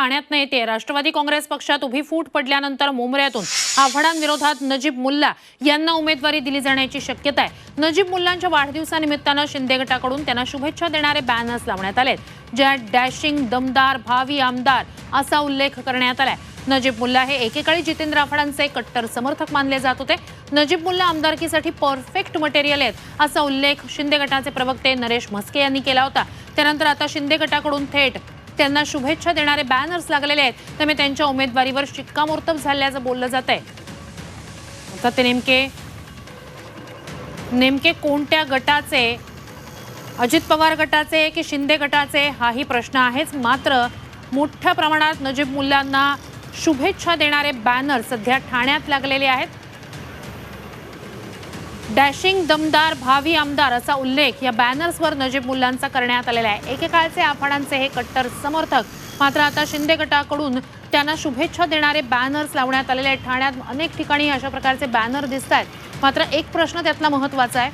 ठाण्यात येते राष्ट्रवादी काँग्रेस पक्षात उभी फूट पडल्यानंतर मुंबऱ्यातून आव्हाडांविरोधात नजीब मुल्ला यांना उमेदवारी दिली जाण्याची शक्यता आहे. नजीब मुल्लांच्या वाढदिवसानिमित्तानं शिंदे गटाकडून त्यांना शुभेच्छा देणारे बॅनर्स लावण्यात आलेत. ज्यात डॅशिंग दमदार भावी आमदार असा उल्लेख करण्यात आलाय. नजीब मुल्ला हे एकेकाळी जितेंद्र आव्हाडांचे कट्टर समर्थक मानले जात होते. नजीब मुल्ला आमदारकीसाठी परफेक्ट मटेरियल आहेत असा उल्लेख शिंदे गटाचे प्रवक्ते नरेश म्हस्के यांनी केला होता. त्यानंतर आता शिंदे गटाकडून थेट त्यांना शुभेच्छा देणारे बॅनर्स लागलेले आहेत. त्यामुळे त्यांच्या उमेदवारीवर शिक्कामोर्तब झाल्याचं बोललं जात आहे. आता ते नेमके नेमके कोणत्या गटाचे अजित पवार गटाचे की शिंदे गटाचे हाही प्रश्न आहेच. मात्र मोठ्या प्रमाणात नजीब मुल्लांना शुभेच्छा देणारे बॅनर सध्या ठाण्यात लागलेले आहेत. डॅशिंग दमदार भावी आमदार असा उल्लेख या बॅनर्सवर नजीब मुल्लांचा करण्यात आलेला आहे. एकेकाळचे आव्हाडांचे हे कट्टर समर्थक मात्र आता शिंदे गटाकडून त्यांना शुभेच्छा देणारे बॅनर्स लावण्यात आलेले आहेत. ठाण्यात अनेक ठिकाणी अशा प्रकारचे बॅनर दिसत आहेत मात्र एक प्रश्न त्यातला महत्त्वाचा आहे.